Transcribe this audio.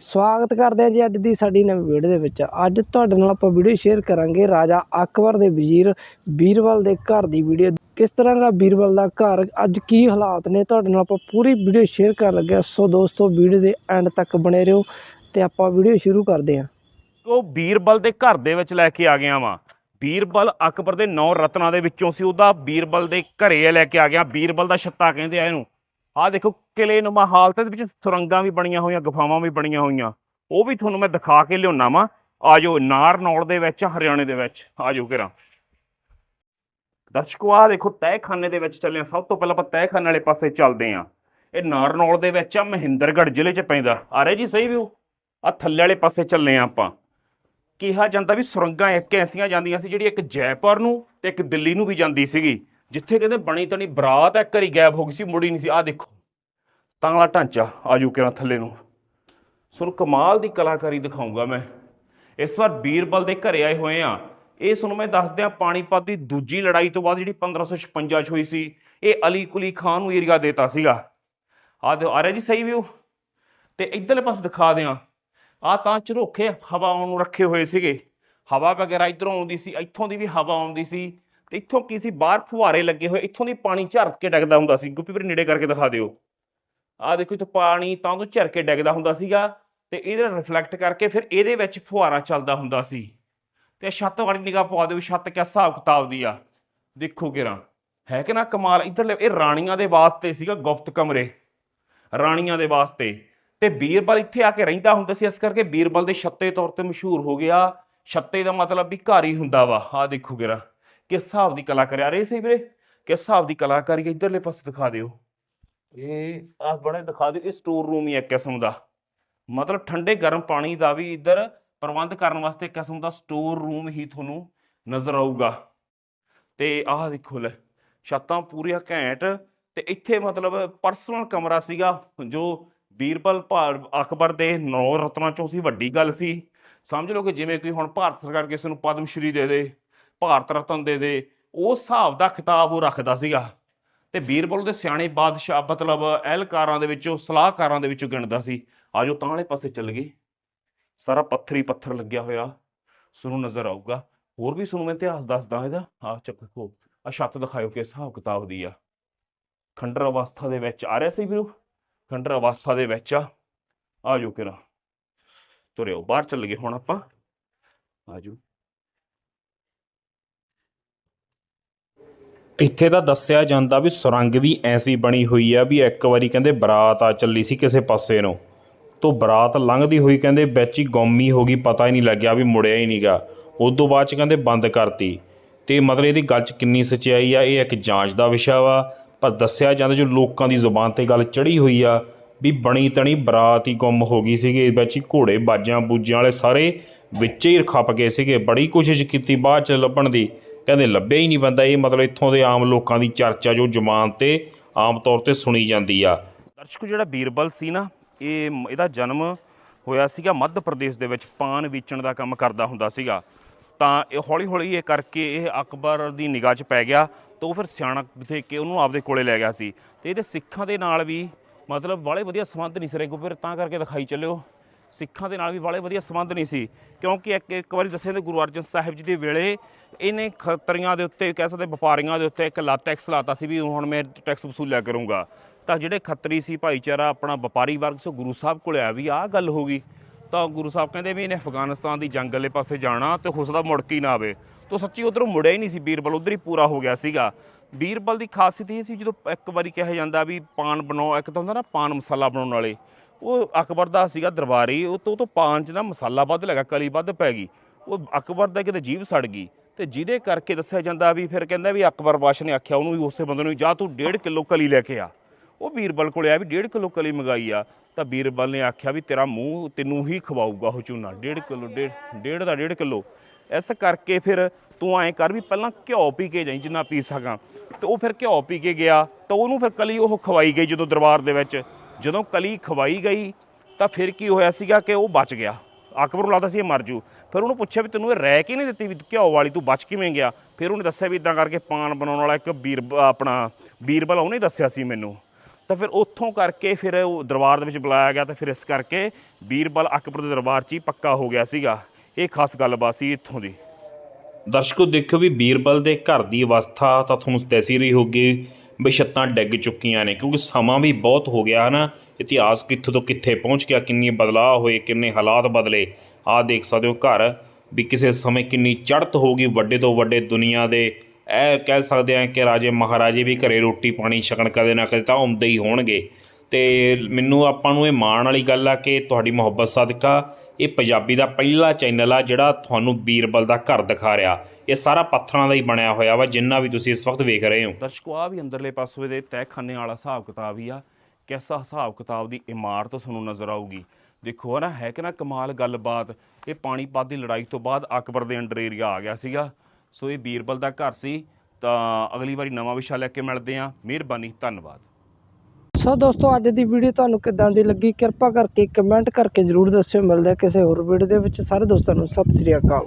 ਸਵਾਗਤ ਕਰਦੇ ਹਾਂ ਜੀ ਅੱਜ ਦੀ ਸਾਡੀ ਨਵੀਂ ਵੀਡੀਓ ਦੇ ਵਿੱਚ। ਅੱਜ ਤੁਹਾਡੇ ਨਾਲ ਆਪਾਂ ਵੀਡੀਓ ਸ਼ੇਅਰ ਕਰਾਂਗੇ ਰਾਜਾ ਅਕਬਰ ਦੇ ਵਜ਼ੀਰ ਬੀਰਬਲ ਦੇ ਘਰ ਦੀ ਵੀਡੀਓ ਕਿਸ ਤਰ੍ਹਾਂ ਦਾ ਬੀਰਬਲ ਦਾ ਘਰ, ਅੱਜ ਕੀ ਹਾਲਾਤ ਨੇ, ਤੁਹਾਡੇ ਨਾਲ ਆਪਾਂ ਪੂਰੀ ਵੀਡੀਓ ਸ਼ੇਅਰ ਕਰਨ ਲੱਗੇ ਸੋ ਦੋਸਤੋ ਵੀਡੀਓ ਦੇ ਐਂਡ ਤੱਕ ਬਣੇ ਰਹੋ ਤੇ ਆਪਾਂ ਵੀਡੀਓ ਸ਼ੁਰੂ ਕਰਦੇ ਹਾਂ। ਉਹ ਬੀਰਬਲ ਦੇ ਘਰ ਦੇ ਵਿੱਚ ਲੈ ਕੇ ਆ ਗਿਆ ਵਾਂ। ਬੀਰਬਲ ਅਕਬਰ ਦੇ ਨੌ ਰਤਨਾਂ ਦੇ ਵਿੱਚੋਂ ਸੀ। ਉਹਦਾ ਬੀਰਬਲ ਦੇ ਘਰੇ ਲੈ ਕੇ ਆ ਗਿਆ। ਬੀਰਬਲ ਦਾ ਛੱਤਾ ਕਹਿੰਦੇ ਆ ਇਹਨੂੰ। ਆਹ ਦੇਖੋ ਕਿਲੇ ਨੁਮਾ ਹਾਲਤ ਦੇ ਵਿੱਚ ਸੁਰੰਗਾਂ ਵੀ ਬਣੀਆਂ ਹੋਈਆਂ, ਗੁਫਾਵਾਂ ਵੀ ਬਣੀਆਂ ਹੋਈਆਂ। ਉਹ ਵੀ ਤੁਹਾਨੂੰ ਮੈਂ ਦਿਖਾ ਕੇ ਲਿਆਉਣਾ ਵਾਂ। ਆਜੋ ਨਾਰਨੌਲ ਦੇ ਵਿੱਚ, ਹਰਿਆਣੇ ਦੇ ਵਿੱਚ। ਆਜੋ ਕਿਰਾਂ ਦਰਸ਼ਕੋ, ਆਹ ਦੇਖੋ ਤਹਿਖਾਨੇ ਦੇ ਵਿੱਚ ਚੱਲੇ ਹਾਂ ਸਭ ਤੋਂ ਪਹਿਲਾਂ ਆਪਾਂ ਤਹਿਖਾਨੇ ਵਾਲੇ ਪਾਸੇ ਚੱਲਦੇ ਹਾਂ ਇਹ ਨਾਰਨੌਲ ਦੇ ਵਿੱਚ ਆ, ਮਹਿੰਦਰਗੜ੍ਹ ਜ਼ਿਲ੍ਹੇ 'ਚ ਪੈਂਦਾ। ਆ ਰਹੇ ਜੀ ਸਹੀ ਵਿਊ? ਆ ਥੱਲੇ ਵਾਲੇ ਪਾਸੇ ਚੱਲੇ ਹਾਂ ਆਪਾਂ। ਕਿਹਾ ਜਾਂਦਾ ਵੀ ਸੁਰੰਗਾਂ ਇੱਕ ਐਸੀਆਂ ਜਾਂਦੀਆਂ ਸੀ, ਜਿਹੜੀ ਇੱਕ ਜੈਪੁਰ ਨੂੰ ਤੇ ਇੱਕ ਦਿੱਲੀ ਨੂੰ ਵੀ ਜਾਂਦੀ ਸੀਗੀ। ਜਿੱਥੇ ਕਹਿੰਦੇ ਬਣੀ ਤਣੀ ਬਰਾਤ ਇੱਕ ਵਾਰੀ ਗਾਇਬ ਹੋ ਗਈ ਸੀ, ਮੁੜੀ ਨਹੀਂ ਸੀ। ਆਹ ਦੇਖੋ, ਤਾਂਗਲਾ ਢਾਂਚਾ ਆਜੂ ਕਿਰਾਂ ਥੱਲੇ ਨੂੰ। ਸੁਣ ਕਮਾਲ ਦੀ ਕਲਾਕਾਰੀ ਦਿਖਾਉਂਗਾ ਮੈਂ। ਇਸ ਵਾਰ ਬੀਰਬਲ ਦੇ ਘਰੇ ਆਏ ਹੋਏ ਆ। ਇਹ ਤੁਹਾਨੂੰ ਮੈਂ ਦੱਸ ਦਿਆਂ ਪਾਣੀਪਤ ਦੀ ਦੂਜੀ ਲੜਾਈ ਤੋਂ ਬਾਅਦ ਜਿਹੜੀ 1556 ਚ ਹੋਈ ਸੀ, ਇਹ ਅਲੀ ਕੁਲੀ ਖਾਨ ਨੂੰ ਏਰੀਆ ਦੇਤਾ ਸੀਗਾ। ਆਹ ਦੇ ਆ ਰਿਹਾ ਜੀ ਸਹੀ ਵਿਊ ਤੇ ਇਧਰਲੇ ਪਾਸੇ ਦਿਖਾ ਦਿਆਂ। ਆ ਤਾਂ ਝਰੋਖੇ ਹਵਾ ਆਉਣ ਨੂੰ ਰੱਖੇ ਹੋਏ ਸੀਗੇ। ਹਵਾ ਵਗੈਰਾ ਇਧਰੋਂ ਆਉਂਦੀ ਸੀ, ਇੱਥੋਂ ਦੀ ਵੀ ਹਵਾ ਆਉਂਦੀ ਸੀ। ਤੇ ਇੱਥੋਂ ਕੀ ਸੀ? ਬਾਹਰ ਫੁਹਾਰੇ ਲੱਗੇ ਹੋਏ, ਇੱਥੋਂ ਦੀ ਪਾਣੀ ਝਰ ਕੇ ਡਿੱਗਦਾ ਹੁੰਦਾ ਸੀ। ਗੁੱਪੀ ਵੀਰ ਨੇੜੇ ਕਰਕੇ ਦਿਖਾ ਦਿਓ। ਆਹ ਦੇਖੋ, ਇੱਥੇ ਪਾਣੀ ਤਾਂ ਤੋਂ ਝਰ ਕੇ ਡਿੱਗਦਾ ਹੁੰਦਾ ਸੀਗਾ ਤੇ ਇਹਦੇ ਰਿਫਲੈਕਟ ਕਰਕੇ ਫਿਰ ਇਹਦੇ ਵਿੱਚ ਫੁਹਾਰਾ ਚੱਲਦਾ ਹੁੰਦਾ ਸੀ। ਤੇ ਛੱਤ ਵਾਲੀ ਨਿਗਾਹ ਪਵਾ ਦਿਓ ਵੀ ਛੱਤ ਕਿਆ ਹਿਸਾਬ ਕਿਤਾਬ ਦੀ ਆ। ਦੇਖੋ ਕਿਰਾਂ, ਹੈ ਕਿ ਨਾ ਕਮਾਲ? ਇੱਧਰ ਇਹ ਰਾਣੀਆਂ ਦੇ ਵਾਸਤੇ ਸੀਗਾ ਗੁਪਤ ਕਮਰੇ। ਰਾਣੀਆਂ ਦੇ ਵਾਸਤੇ। ਤੇ ਬੀਰਬਲ ਇੱਥੇ ਆ ਕੇ ਰਹਿੰਦਾ ਹੁੰਦਾ ਸੀ, ਇਸ ਕਰਕੇ ਬੀਰਬਲ ਦੇ ਛੱਤੇ ਤੌਰ ਤੇ ਮਸ਼ਹੂਰ ਹੋ ਗਿਆ। ਛੱਤੇ ਦਾ ਮਤਲਬ ਵੀ ਘਰ ਹੀ ਹੁੰਦਾ ਵਾ। ਆ ਦੇਖੋ ਕਿਰਾ। ਕਿਸ ਹਿਸਾਬ ਦੀ ਕਲਾਕਾਰੀ ਆ ਰਹੀ ਸੀ ਵੀਰੇ? ਕਿਸ ਹਿਸਾਬ ਦੀ ਕਲਾਕਾਰੀ ਇਧਰਲੇ ਪਾਸੇ ਦਿਖਾ ਦਿਓ। ਇਹ ਆ ਬੜੇ ਦਿਖਾ ਦਿਓ, ਇਹ ਸਟੋਰ ਰੂਮ ਹੀ ਹੈ ਕਿਸਮ ਦਾ। ਮਤਲਬ ਠੰਡੇ ਗਰਮ ਪਾਣੀ ਦਾ ਵੀ ਇੱਧਰ ਪ੍ਰਬੰਧ ਕਰਨ ਵਾਸਤੇ ਕਿਸਮ ਦਾ ਸਟੋਰ ਰੂਮ ਹੀ ਤੁਹਾਨੂੰ ਨਜ਼ਰ ਆਊਗਾ। ਤੇ ਆਹ ਦੇਖੋ ਲੈ, ਛੱਤਾਂ ਪੂਰੀਆਂ ਘੈਂਟ ਤੇ ਇੱਥੇ ਮਤਲਬ ਪਰਸਨਲ ਕਮਰਾ ਸੀਗਾ, ਜੋ ਬੀਰਬਲ ਭਾਰ ਅਕਬਰ ਦੇ ਨੌ ਰਤਨਾਂ ਚੋਂ ਸੀ, ਵੱਡੀ ਗੱਲ ਸੀ। ਸਮਝ ਲਓ ਕਿ ਜਿਵੇਂ ਕੋਈ ਹੁਣ ਭਾਰਤ ਸਰਕਾਰ ਕਿਸੇ ਨੂੰ ਪਦਮ ਸ਼੍ਰੀ ਦੇ ਦੇ ਭਾਰਤ ਰਤਨ ਦੇ ਦੇ ਉਸ ਹਿਸਾਬ ਦਾ ਖਿਤਾਬ ਉਹ ਰੱਖਦਾ ਸੀਗਾ। ਤੇ ਬੀਰਬਲ ਦੇ ਸਿਆਣੇ ਬਾਦਸ਼ਾਹ ਮਤਲਬ ਅਹਿਲਕਾਰਾਂ ਦੇ ਵਿੱਚੋਂ, ਸਲਾਹਕਾਰਾਂ ਦੇ ਵਿੱਚੋਂ ਗਿਣਦਾ ਸੀ। ਆਜੋ ਤਾਂ ਵਾਲੇ ਪਾਸੇ ਚੱਲ ਗਏ ਸਾਰਾ ਪੱਥਰੀ ਪੱਥਰ ਲੱਗਿਆ ਹੋਇਆ। ਤੁਹਾਨੂੰ ਨਜ਼ਰ ਆਊਗਾ। ਹੋਰ ਵੀ ਸਾਨੂੰ ਮੈਂ ਇਤਿਹਾਸ ਦੱਸਦਾ ਇਹਦਾ। ਆਹ ਚੱਕੋ ਆ ਛੱਤ ਦਿਖਾਇਓ ਕਿ ਹਿਸਾਬ ਕਿਤਾਬ ਦੀ ਆ। ਖੰਡਰ ਅਵਸਥਾ ਦੇ ਵਿੱਚ ਆ ਰਿਹਾ ਸੀ ਵੀਰੋ? ਖੰਡਰ ਅਵਸਥਾ ਦੇ ਵਿੱਚ ਆ। ਆਜੋ ਕਿਰਾ। ਤੁਰਿਓ, ਬਾਹਰ ਚੱਲ ਗਏ ਹੁਣ ਆਪਾਂ। ਆਜੋ। ਇੱਥੇ ਤਾਂ ਦੱਸਿਆ ਜਾਂਦਾ ਵੀ ਸੁਰੰਗ ਵੀ ਐਸੀ ਬਣੀ ਹੋਈ ਆ ਵੀ ਇੱਕ ਵਾਰੀ ਕਹਿੰਦੇ ਬਰਾਤ ਆ ਚੱਲੀ ਸੀ ਕਿਸੇ ਪਾਸੇ ਨੂੰ। ਤੋਂ ਬਰਾਤ ਲੰਘਦੀ ਹੋਈ ਕਹਿੰਦੇ ਵਿੱਚ ਹੀ ਗੌਮੀ ਹੋ ਗਈ, ਪਤਾ ਹੀ ਨਹੀਂ ਲੱਗਿਆ ਵੀ ਮੁੜਿਆ ਹੀ ਨਹੀਂਗਾ ਤੋਂ ਬਾਅਦ ਚ ਕਹਿੰਦੇ ਬੰਦ ਕਰਤੀ। ਤੇ ਮਤਲਬ ਇਹਦੀ ਗੱਲ ਚ ਕਿੰਨੀ ਸੱਚਾਈ ਆ, ਇਹ ਇੱਕ ਜਾਂਚ ਦਾ ਵਿਸ਼ਾ ਵਾ। ਪਰ ਦੱਸਿਆ ਜਾਂਦਾ ਜੋ ਲੋਕਾਂ ਦੀ ਜ਼ੁਬਾਨ ਤੇ ਗੱਲ ਚੜੀ ਹੋਈ ਆ ਵੀ ਬਣੀ ਤਣੀ ਬਰਾਤ ਹੀ ਗੁੰਮ ਹੋ ਗਈ ਸੀਗੀ ਵਿੱਚ ਹੀ ਘੋੜੇ ਬਾਜਾਂ ਬੂਜਿਆਂ ਵਾਲੇ ਸਾਰੇ ਵਿੱਚ ਹੀ ਖੱਪ ਗਏ ਸੀਗੇ। ਬੜੀ ਕੋਸ਼ਿਸ਼ ਕੀਤੀ ਬਾਅਦ ਚ ਲੱਭਣ ਦੀ। ਕਹਿੰਦੇ ਲੱਭਿਆ ਹੀ ਨਹੀਂ ਬੰਦਾ, ਇਹ ਮਤਲਬ ਇੱਥੋਂ ਦੇ ਆਮ ਲੋਕਾਂ ਦੀ ਚਰਚਾ ਜੋ ਜਮਾਨ ਤੇ ਆਮ ਤੌਰ ਤੇ ਸੁਣੀ ਜਾਂਦੀ ਆ। ਦਰਸ਼ਕੋ ਜਿਹੜਾ ਬੀਰਬਲ ਸੀ ਨਾ, ਇਹ ਇਹਦਾ ਜਨਮ ਹੋਇਆ ਸੀਗਾ ਮੱਧ ਪ੍ਰਦੇਸ਼ ਦੇ ਵਿੱਚ, ਪਾਨ ਵੇਚਣ ਦਾ ਕੰਮ ਕਰਦਾ ਹੁੰਦਾ ਸੀਗਾ। ਤਾਂ ਇਹ ਹੌਲੀ ਹੌਲੀ ਇਹ ਕਰਕੇ ਇਹ ਅਕਬਰ ਦੀ ਨਿਗਾਹ 'ਚ ਪੈ ਗਿਆ ਤਾਂ ਉਹ ਫਿਰ ਸਿਆਣਾ ਦੇਖ ਕੇ ਉਹਨੂੰ ਆਪਦੇ ਕੋਲੇ ਲੈ ਗਿਆ ਸੀ। ਤੇ ਇਹਦੇ ਸਿੱਖਾਂ ਦੇ ਨਾਲ ਵੀ ਮਤਲਬ ਬਾਲੇ ਵਧੀਆ ਸੰਬੰਧ ਨਹੀਂ ਸਿਰੇ ਕੋ ਫਿਰ ਤਾਂ ਕਰਕੇ ਦਿਖਾਈ ਚੱਲਿਓ। ਸਿੱਖਾਂ ਦੇ ਨਾਲ ਵੀ ਬਾਲੇ ਵਧੀਆ ਸੰਬੰਧ ਨਹੀਂ ਸੀ। ਕਿਉਂਕਿ ਇੱਕ ਇੱਕ ਵਾਰੀ ਦੱਸਿਆ ਤੇ ਗੁਰੂ ਅਰਜਨ ਸਾਹਿਬ ਜੀ ਦੇ ਵੇਲੇ, ਇਹਨੇ ਖੱਤਰੀਆਂ ਦੇ ਉੱਤੇ, ਕਹਿ ਸਕਦੇ ਵਪਾਰੀਆਂ ਦੇ ਉੱਤੇ ਇੱਕ ਲਾ ਟੈਕਸ ਲਾਤਾ ਸੀ ਵੀ ਹੁਣ ਮੈਂ ਟੈਕਸ ਵਸੂਲਿਆ ਕਰੂੰਗਾ। ਤਾਂ ਜਿਹੜੇ ਖੱਤਰੀ ਸੀ, ਭਾਈਚਾਰਾ ਆਪਣਾ ਵਪਾਰੀ ਵਰਗ ਸੋ ਗੁਰੂ ਸਾਹਿਬ ਕੋਲ ਆਇਆ ਵੀ ਆਹ ਗੱਲ ਹੋ ਗਈ। ਤਾਂ ਗੁਰੂ ਸਾਹਿਬ ਕਹਿੰਦੇ ਵੀ ਇਹਨੇ ਅਫਗਾਨਿਸਤਾਨ ਦੀ ਜੰਗ ਵਾਲੇ ਪਾਸੇ ਜਾਣਾ ਤੇ ਹੁਸਦਾ ਮੁੜ ਕੇ ਹੀ ਨਾ ਆਵੇ। ਤਾਂ ਸੱਚੀ ਉਧਰੋਂ ਮੁੜਿਆ ਹੀ ਨਹੀਂ ਸੀ, ਬੀਰਬਲ ਉਧਰ ਹੀ ਪੂਰਾ ਹੋ ਗਿਆ ਸੀਗਾ। ਬੀਰਬਲ ਦੀ ਖਾਸੀਅਤ ਇਹ ਸੀ ਜਦੋਂ ਇੱਕ ਵਾਰੀ ਕਿਹਾ ਜਾਂਦਾ ਵੀ ਪਾਨ ਬਣਾਓ, ਇੱਕ ਤਾਂ ਹੁੰਦਾ ਨਾ ਪਾਨ ਮਸਾਲਾ ਬਣਾਉਣ ਵਾਲੇ। ਉਹ ਅਕਬਰ ਦਾ ਸੀਗਾ ਦਰਬਾਰੀ, ਉਹ ਤੋਂ ਉਹ ਤੋਂ ਪਾਨ 'ਚ ਨਾ ਮਸਾਲਾ ਵੱਧ ਲੱਗਾ, ਕਲੀ ਵੱਧ ਪੈ ਗਈ। ਉਹ ਅਕਬਰ ਦਾ ਕਿਤੇ ਜੀਭ ਸੜ ਗਈ ਤੇ ਜਿਹਦੇ ਕਰਕੇ ਦੱਸਿਆ ਜਾਂਦਾ ਵੀ ਫਿਰ ਕਹਿੰਦਾ ਵੀ ਅਕਬਰ ਬਾਸ਼ ਨੇ ਆਖਿਆ, ਉਹਨੂੰ ਵੀ ਉਸੇ ਬੰਦੇ ਨੂੰ ਜਾ ਤੂੰ 1.5 ਕਿਲੋ ਕਲੀ ਲੈ ਕੇ ਆ। ਉਹ ਬੀਰਬਲ ਕੋਲੇ ਆ ਵੀ 1.5 ਕਿਲੋ ਕਲੀ ਮੰਗਾਈ ਆ, ਤਾਂ ਬੀਰਬਲ ਨੇ ਆਖਿਆ ਵੀ ਤੇਰਾ ਮੂੰਹ ਤੈਨੂੰ ਹੀ ਖਵਾਊਗਾ ਉਹ ਚੂਨਾ 1.5 ਕਿਲੋ 1.5 ਦਾ 1.5 ਕਿਲੋ। ਇਸ ਕਰਕੇ ਫਿਰ ਤੂੰ ਐਂ ਕਰ ਵੀ ਪਹਿਲਾਂ ਘਿਓ ਪੀ ਕੇ ਜਾਈ, ਜਿੰਨਾ ਪੀ ਸਕਾਂ। ਤੇ ਉਹ ਫਿਰ ਘਿਓ ਪੀ ਕੇ ਗਿਆ, ਤਾਂ ਉਹਨੂੰ ਫਿਰ ਕਲੀ ਉਹ ਖਵਾਈ ਗਈ ਜਦੋਂ ਦਰਬਾਰ ਦੇ ਵਿੱਚ। ਜਦੋਂ ਕਲੀ ਖਵਾਈ ਗਈ ਤਾਂ ਫਿਰ ਕੀ ਹੋਇਆ ਸੀਗਾ ਕਿ ਉਹ ਬਚ ਗਿਆ। ਅਕਬਰ ਨੂੰ ਲੱਗਦਾ ਸੀ ਇਹ ਮਰ ਜੂ। ਫਿਰ ਉਹਨੂੰ ਪੁੱਛਿਆ ਵੀ ਤੈਨੂੰ ਇਹ ਰਹਿ ਕੇ ਨਹੀਂ ਦਿੱਤੀ ਵੀ ਘਿਓ ਵਾਲੀ ਤੂੰ ਬਚ ਕਿਵੇਂ ਗਿਆ? ਫਿਰ ਉਹਨੇ ਦੱਸਿਆ ਵੀ ਇਦਾਂ ਕਰਕੇ ਪਾਨ ਬਣਾਉਣ ਵਾਲਾ ਇੱਕ ਬੀਰ ਆਪਣਾ ਬੀਰਬਲ ਉਹਨੇ ਦੱਸਿਆ ਸੀ ਮੈਨੂੰ। ਤਾਂ ਫਿਰ ਉੱਥੋਂ ਕਰਕੇ ਫਿਰ ਉਹ ਦਰਬਾਰ ਦੇ ਵਿੱਚ ਬੁਲਾਇਆ ਗਿਆ ਤਾਂ ਫਿਰ ਇਸ ਕਰਕੇ ਬੀਰਬਲ ਅਕਬਰ ਦੇ ਦਰਬਾਰ 'ਚ ਹੀ ਪੱਕਾ ਹੋ ਗਿਆ ਸੀਗਾ। ਇਹ ਖਾਸ ਗੱਲਬਾਤ ਸੀ ਇੱਥੋਂ ਦੀ। ਦਰਸ਼ਕੋ ਦੇਖੋ ਵੀ ਬੀਰਬਲ ਦੇ ਘਰ ਦੀ ਅਵਸਥਾ ਤਾਂ ਤੁਹਾਨੂੰ ਦੱਸੀ ਰਹੀ ਹੋਗੀ ਵੀ ਛੱਤਾਂ ਡਿੱਗ ਚੁੱਕੀਆਂ ਨੇ, ਕਿਉਂਕਿ ਸਮਾਂ ਵੀ ਬਹੁਤ ਹੋ ਗਿਆ ਹਨਾ। ਇਤਿਹਾਸ ਕਿੱਥੋਂ ਤੋਂ ਕਿੱਥੇ ਪਹੁੰਚ ਗਿਆ, ਕਿੰਨੇ ਬਦਲਾਅ ਹੋਏ, ਕਿੰਨੇ ਹਾਲਾਤ ਬਦਲੇ। ਆਹ ਦੇਖ ਸਕਦੇ ਹੋ ਘਰ ਵੀ ਕਿਸੇ ਸਮੇਂ ਕਿੰਨੀ ਚੜ੍ਹਤ ਹੋ ਗਈ, ਵੱਡੇ ਤੋਂ ਵੱਡੇ ਦੁਨੀਆ ਦੇ। ਇਹ ਕਹਿ ਸਕਦੇ ਆ ਕਿ ਰਾਜੇ ਮਹਾਰਾਜੇ ਵੀ ਘਰੇ ਰੋਟੀ ਪਾਣੀ ਛਕਣ ਕਦੇ ਨਾ ਕਦੇ ਤਾਂ ਆਉਂਦੇ ਹੀ ਹੋਣਗੇ। ਤੇ ਮੈਨੂੰ ਆਪਾਂ ਨੂੰ ਇਹ ਮਾਣ ਵਾਲੀ ਗੱਲ ਆ ਕਿ ਤੁਹਾਡੀ ਮੁਹੱਬਤ ਸਦਕਾ ਇਹ ਪੰਜਾਬੀ ਦਾ ਪਹਿਲਾ ਚੈਨਲ ਆ ਜਿਹੜਾ ਤੁਹਾਨੂੰ ਬੀਰਬਲ ਦਾ ਘਰ ਦਿਖਾ ਰਿਹਾ। ਇਹ ਸਾਰਾ ਪੱਥਰਾਂ ਦਾ ਹੀ ਬਣਿਆ ਹੋਇਆ ਵਾ, ਜਿੰਨਾ ਵੀ ਤੁਸੀਂ ਇਸ ਵਕਤ ਵੇਖ ਰਹੇ ਹੋ। ਦਰਸ਼ਕੋ ਆ ਵੀ ਅੰਦਰਲੇ ਪਾਸੇ ਦੇ ਤਹਿਖਾਨੇ ਵਾਲਾ ਹਿਸਾਬ ਕਿਤਾਬ ਹੀ ਆ। ਕਿਸਾ ਹਿਸਾਬ ਕਿਤਾਬ ਦੀ ਇਮਾਰਤ ਤੁਹਾਨੂੰ ਨਜ਼ਰ ਆਊਗੀ? ਦੇਖੋ ਨਾ, ਹੈ ਕਿ ਨਾ ਕਮਾਲ ਗੱਲਬਾਤ। ਇਹ ਪਾਣੀਪਤ ਦੀ ਲੜਾਈ ਤੋਂ ਬਾਅਦ ਅਕਬਰ ਦੇ ਅੰਡਰ ਏਰੀਆ ਆ ਗਿਆ ਸੀਗਾ। ਸੋ ਇਹ ਬੀਰਬਲ ਦਾ ਘਰ ਸੀ। ਤਾਂ ਅਗਲੀ ਵਾਰੀ ਨਵਾਂ ਵਿਸ਼ਾ ਲੈ ਕੇ ਮਿਲਦੇ ਹਾਂ। ਮਿਹਰਬਾਨੀ, ਧੰਨਵਾਦ। ਸੋ ਦੋਸਤੋ, ਅੱਜ ਦੀ ਵੀਡੀਓ ਤੁਹਾਨੂੰ ਕਿੱਦਾਂ ਦੀ ਲੱਗੀ? ਕਿਰਪਾ ਕਰਕੇ ਕਮੈਂਟ ਕਰਕੇ ਜਰੂਰ ਦੱਸਿਓ। ਮਿਲਦੇ ਕਿਸੇ ਹੋਰ ਵੀਡੀਓ ਦੇ ਵਿੱਚ। ਸਾਰੇ ਦੋਸਤਾਂ ਨੂੰ ਸਤਿ ਸ੍ਰੀ ਅਕਾਲ।